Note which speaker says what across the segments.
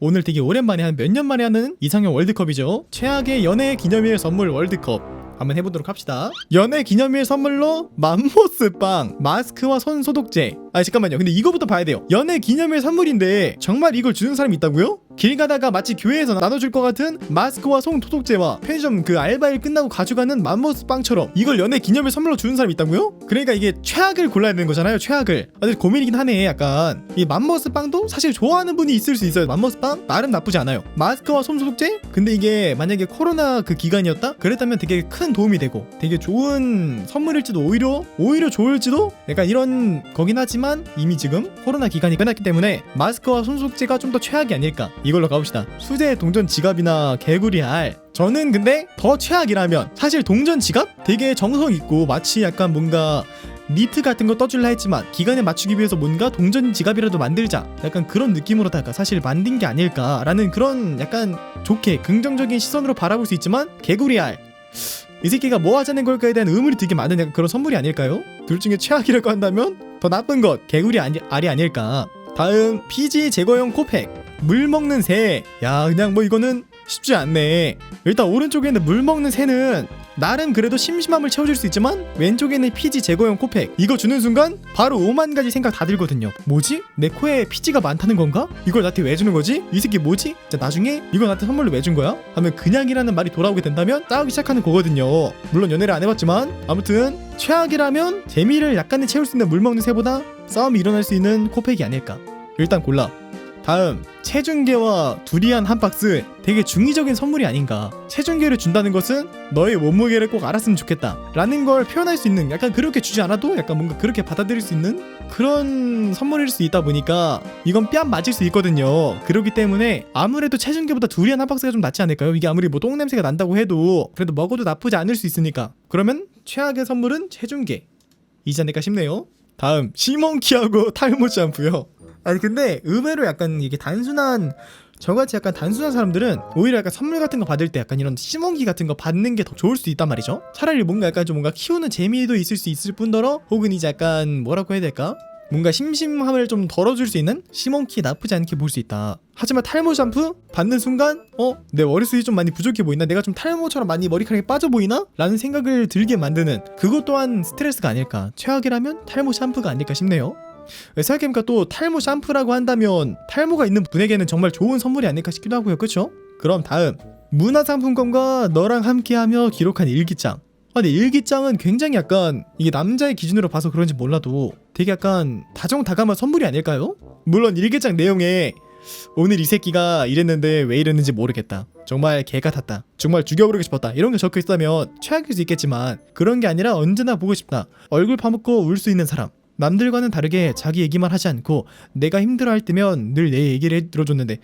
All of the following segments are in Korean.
Speaker 1: 오늘 되게 오랜만에 한 몇 년 만에 하는 이상형 월드컵이죠. 최악의 연애 기념일 선물 월드컵. 한번 해보도록 합시다. 연애 기념일 선물로 맘모스 빵, 마스크와 손 소독제. 아 잠깐만요. 근데 이거부터 봐야 돼요. 연애 기념일 선물인데 정말 이걸 주는 사람이 있다고요? 길 가다가 마치 교회에서 나눠줄 것 같은 마스크와 손 소독제와 편의점 그 알바일 끝나고 가져가는 맘모스 빵처럼 이걸 연애 기념일 선물로 주는 사람이 있다고요? 그러니까 이게 최악을 골라야 되는 거잖아요. 최악을. 아, 근데 고민이긴 하네. 약간 이 맘모스 빵도 사실 좋아하는 분이 있을 수 있어요. 맘모스 빵 나름 나쁘지 않아요. 마스크와 손 소독제? 근데 이게 만약에 코로나 그 기간이었다? 그랬다면 되게 큰 도움이 되고 되게 좋은 선물일지도 오히려 오히려 좋을지도 약간 이런 거긴 하지만 이미 지금 코로나 기간이 끝났기 때문에 마스크와 손 소독제가 좀 더 최악이 아닐까 이걸로 가봅시다. 수제 동전 지갑이나 개구리 알. 저는 근데 더 최악이라면 사실 동전 지갑 되게 정성 있고 마치 약간 뭔가 니트 같은 거 떠줄라 했지만 기간에 맞추기 위해서 뭔가 동전 지갑이라도 만들자. 약간 그런 느낌으로다가 사실 만든 게 아닐까라는 그런 약간 좋게 긍정적인 시선으로 바라볼 수 있지만 개구리 알. 이 새끼가 뭐 하자는 걸까에 대한 의문이 되게 많은 그런 선물이 아닐까요? 둘 중에 최악이라고 한다면 더 나쁜 것 개구리 아니, 알이 아닐까. 다음 피지 제거용 코팩 물 먹는 새 야 그냥 뭐 이거는 쉽지 않네 일단 오른쪽에 있는 물 먹는 새는 나름 그래도 심심함을 채워줄 수 있지만 왼쪽에 있는 피지 제거용 코팩 이거 주는 순간 바로 5만 가지 생각 다 들거든요 뭐지? 내 코에 피지가 많다는 건가? 이걸 나한테 왜 주는 거지? 이 새끼 뭐지? 자 나중에 이거 나한테 선물로 왜 준 거야? 하면 그냥이라는 말이 돌아오게 된다면 싸우기 시작하는 거거든요 물론 연애를 안 해봤지만 아무튼 최악이라면 재미를 약간은 채울 수 있는 물 먹는 새보다 싸움이 일어날 수 있는 코팩이 아닐까 일단 골라 다음 체중계와 두리안 한 박스 되게 중의적인 선물이 아닌가. 체중계를 준다는 것은 너의 몸무게를 꼭 알았으면 좋겠다 라는 걸 표현할 수 있는 약간 그렇게 주지 않아도 약간 뭔가 그렇게 받아들일 수 있는 그런 선물일 수 있다 보니까 이건 뺨 맞을 수 있거든요. 그렇기 때문에 아무래도 체중계보다 두리안 한 박스가 좀 낫지 않을까요? 이게 아무리 뭐 똥냄새가 난다고 해도 그래도 먹어도 나쁘지 않을 수 있으니까. 그러면 최악의 선물은 체중계. 이지 않을까 싶네요 다음 시몬키하고 탈모 샴푸요 아니 근데 의외로 약간 이게 단순한 저같이 약간 단순한 사람들은 오히려 약간 선물 같은 거 받을 때 약간 이런 시몬기 같은 거 받는 게 더 좋을 수도 있단 말이죠. 차라리 뭔가 약간 좀 뭔가 키우는 재미도 있을 수 있을 뿐더러 혹은 이제 약간 뭐라고 해야 될까? 뭔가 심심함을 좀 덜어줄 수 있는 시몬키 나쁘지 않게 볼 수 있다. 하지만 탈모 샴푸 받는 순간 어? 내 머리숱이 좀 많이 부족해 보이나? 내가 좀 탈모처럼 많이 머리카락이 빠져 보이나? 라는 생각을 들게 만드는 그것 또한 스트레스가 아닐까. 최악이라면 탈모 샴푸가 아닐까 싶네요. 생각해보니까 또 탈모 샴푸라고 한다면 탈모가 있는 분에게는 정말 좋은 선물이 아닐까 싶기도 하고요 그쵸? 그럼 다음 문화상품권과 너랑 함께하며 기록한 일기장 아 근데 일기장은 굉장히 약간 이게 남자의 기준으로 봐서 그런지 몰라도 되게 약간 다정다감한 선물이 아닐까요? 물론 일기장 내용에 오늘 이 새끼가 이랬는데 왜 이랬는지 모르겠다. 정말 개 같았다. 정말 죽여버리고 싶었다. 이런 게 적혀 있다면 최악일 수 있겠지만 그런 게 아니라 언제나 보고 싶다. 얼굴 파묻고 울 수 있는 사람. 남들과는 다르게 자기 얘기만 하지 않고 내가 힘들어할 때면 늘 내 얘기를 해 들어줬는데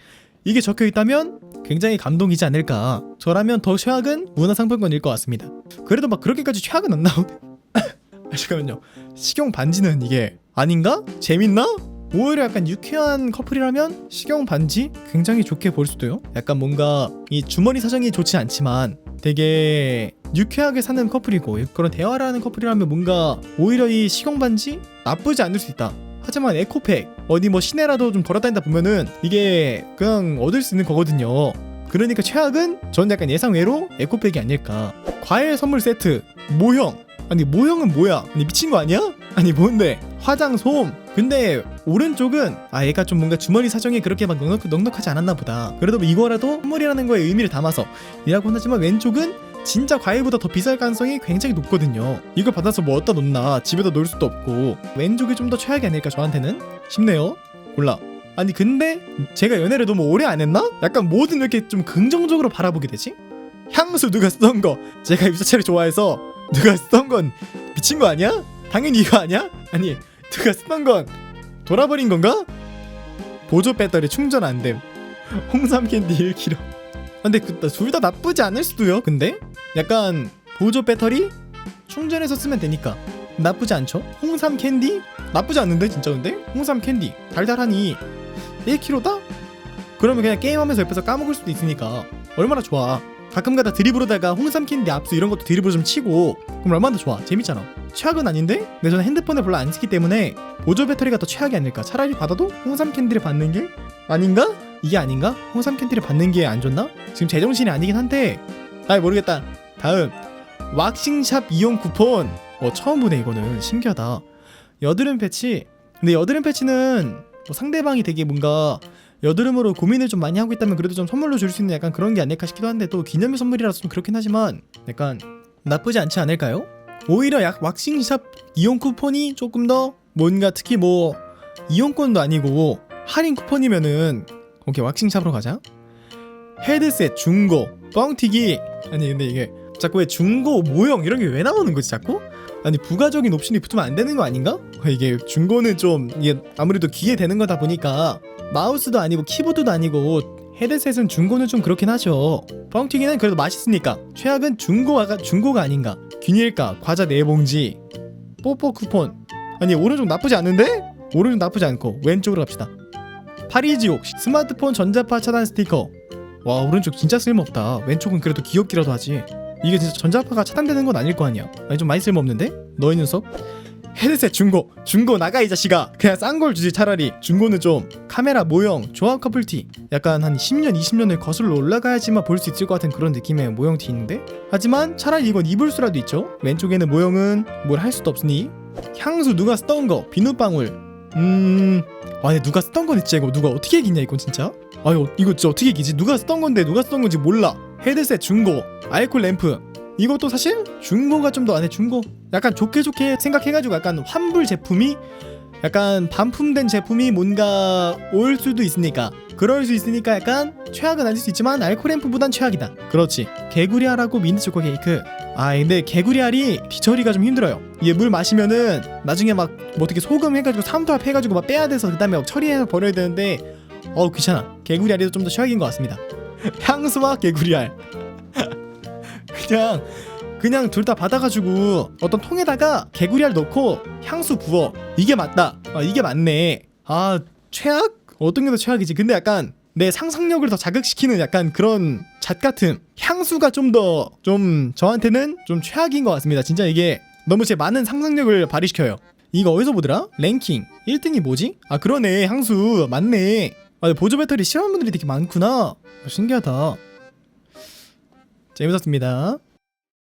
Speaker 1: 이게 적혀 있다면 굉장히 감동이지 않을까. 저라면 더 최악은 문화상품권일 것 같습니다. 그래도 막 그렇게까지 최악은 안 나오네. 아, 잠깐만요. 식용 반지는 이게 아닌가? 재밌나? 오히려 약간 유쾌한 커플이라면 식용 반지 굉장히 좋게 볼 수도요. 약간 뭔가 이 주머니 사정이 좋지 않지만 되게 유쾌하게 사는 커플이고 그런 대화를 하는 커플이라면 뭔가 오히려 이 식용 반지 나쁘지 않을 수 있다. 하지만 에코팩 어디 뭐 시내라도 좀 돌아다니다 보면은 이게 그냥 얻을 수 있는 거거든요. 그러니까 최악은 전 약간 예상외로 에코백이 아닐까. 과일 선물 세트 모형 아니 모형은 뭐야? 아니 미친 거 아니야? 아니 뭔데? 화장 솜. 근데 오른쪽은 아 얘가 좀 뭔가 주머니 사정이 그렇게 막 넉넉, 넉넉 하지 않았나 보다. 그래도 뭐 이거라도 선물이라는 거에 의미를 담아서 이라고 하지만 왼쪽은 진짜 과일보다 더 비쌀 가능성이 굉장히 높거든요. 이걸 받아서 뭐 어디다 놓나 집에다 놓을 수도 없고 왼쪽이 좀 더 최악이 아닐까 저한테는 싶네요. 골라. 아니 근데 제가 연애를 너무 오래 안 했나? 약간 왜 이렇게 좀 긍정적으로 바라보게 되지? 향수 누가 쓰던 거 제가 입자체를 좋아해서 누가 쓰던 건 미친 거 아니야? 당연히 이거 아니야? 아니 누가 쓰던 건 돌아버린 건가? 보조 배터리 충전 안 됨. 홍삼 캔디 1kg. 근데 둘다 나쁘지 않을 수도요. 근데 약간 보조 배터리 충전해서 쓰면 되니까 나쁘지 않죠? 홍삼 캔디 나쁘지 않는데 진짜 근데 홍삼 캔디 달달하니 1kg다? 그러면 그냥 게임하면서 옆에서 까먹을 수도 있으니까 얼마나 좋아. 가끔가다 드리블로다가 홍삼 캔디 압수 이런 것도 드리블 좀 치고 그럼 얼마나 좋아. 재밌잖아. 최악은 아닌데? 근데 저는 핸드폰을 별로 안 쓰기 때문에 보조 배터리가 더 최악이 아닐까. 차라리 받아도 홍삼 캔디를 받는 게 아닌가? 이게 아닌가? 홍삼 캔디를 받는 게 안 좋나? 지금 제정신이 아니긴 한데 아 모르겠다 다음 왁싱샵 이용 쿠폰 어 처음 보네 이거는 신기하다 여드름 패치 근데 여드름 패치는 뭐 상대방이 되게 뭔가 여드름으로 고민을 좀 많이 하고 있다면 그래도 좀 선물로 줄 수 있는 약간 그런 게 아닐까 싶기도 한데 또 기념일 선물이라서 좀 그렇긴 하지만 약간 나쁘지 않지 않을까요? 오히려 약 왁싱샵 이용 쿠폰이 조금 더 뭔가 특히 뭐 이용권도 아니고 할인 쿠폰이면은 오케이 왁싱샵으로 가자 헤드셋 중고 뻥튀기 아니 근데 이게 자꾸 왜 중고 모형 이런 게 왜 나오는 거지 자꾸? 아니 부가적인 옵션이 붙으면 안 되는 거 아닌가? 이게 중고는 좀 이게 아무래도 귀에 되는 거다 보니까 마우스도 아니고 키보드도 아니고 헤드셋은 중고는 좀 그렇긴 하죠. 뻥튀기는 그래도 맛있으니까 최악은 중고가 중고가 아닌가. 균일가 과자 네 봉지 뽀뽀 쿠폰 아니 오른쪽 나쁘지 않은데? 오른쪽 나쁘지 않고 왼쪽으로 갑시다. 파리지옥 스마트폰 전자파 차단 스티커 와 오른쪽 진짜 쓸모없다 왼쪽은 그래도 귀엽기라도 하지 이게 진짜 전자파가 차단되는 건 아닐 거 아니야. 아니 좀 많이 쓸모없는데? 너희 녀석? 헤드셋 중고 중고 나가 이 자식아. 그냥 싼 걸 주지 차라리. 중고는 좀 카메라 모형 조합 커플티. 약간 한 10년 20년을 거슬러 올라가야지만 볼 수 있을 것 같은 그런 느낌의 모형티 있는데? 하지만 차라리 이건 입을 수라도 있죠? 왼쪽에는 모형은 뭘 할 수도 없으니. 향수 누가 쓰던 거 비눗방울. 음... 아 근데 누가 쓰던 건 진짜 이거. 누가 어떻게 이기냐 이건 진짜? 아 이거, 이거 진짜 어떻게 이기지? 누가 쓰던 건데 누가 쓰던 건지 몰라 헤드셋 중고 알콜 램프. 이것도 사실 중고가 좀 더 안에 중고? 약간 좋게 좋게 생각해가지고 약간 환불 제품이 약간 반품된 제품이 뭔가 올 수도 있으니까. 그럴 수 있으니까 약간 최악은 아닐 수 있지만 알코램프보단 최악이다. 그렇지. 개구리알하고 민트 초코 케이크. 아 근데 개구리알이 뒤처리가 좀 힘들어요. 이게 물 마시면은 나중에 막 뭐 어떻게 소금 해가지고 삼투압 해가지고 막 빼야 돼서 그 다음에 막 처리해서 버려야 되는데 어 귀찮아. 개구리알이 좀 더 최악인 것 같습니다 향수와 개구리알. 그냥 그냥 둘 다 받아가지고 어떤 통에다가 개구리알 넣고 향수 부어. 이게 맞다. 아 이게 맞네. 아 최악? 어떤 게 더 최악이지? 근데 약간 내 상상력을 더 자극시키는 약간 그런 잣 같은 향수가 좀 더좀 저한테는 좀 최악인 것 같습니다. 진짜 이게 너무 제 많은 상상력을 발휘시켜요. 이거 어디서 보더라? 랭킹. 1등이 뭐지? 아 그러네. 향수. 맞네 아 보조 배터리 싫어하는 분들이 되게 많구나. 아, 신기하다. 재밌었습니다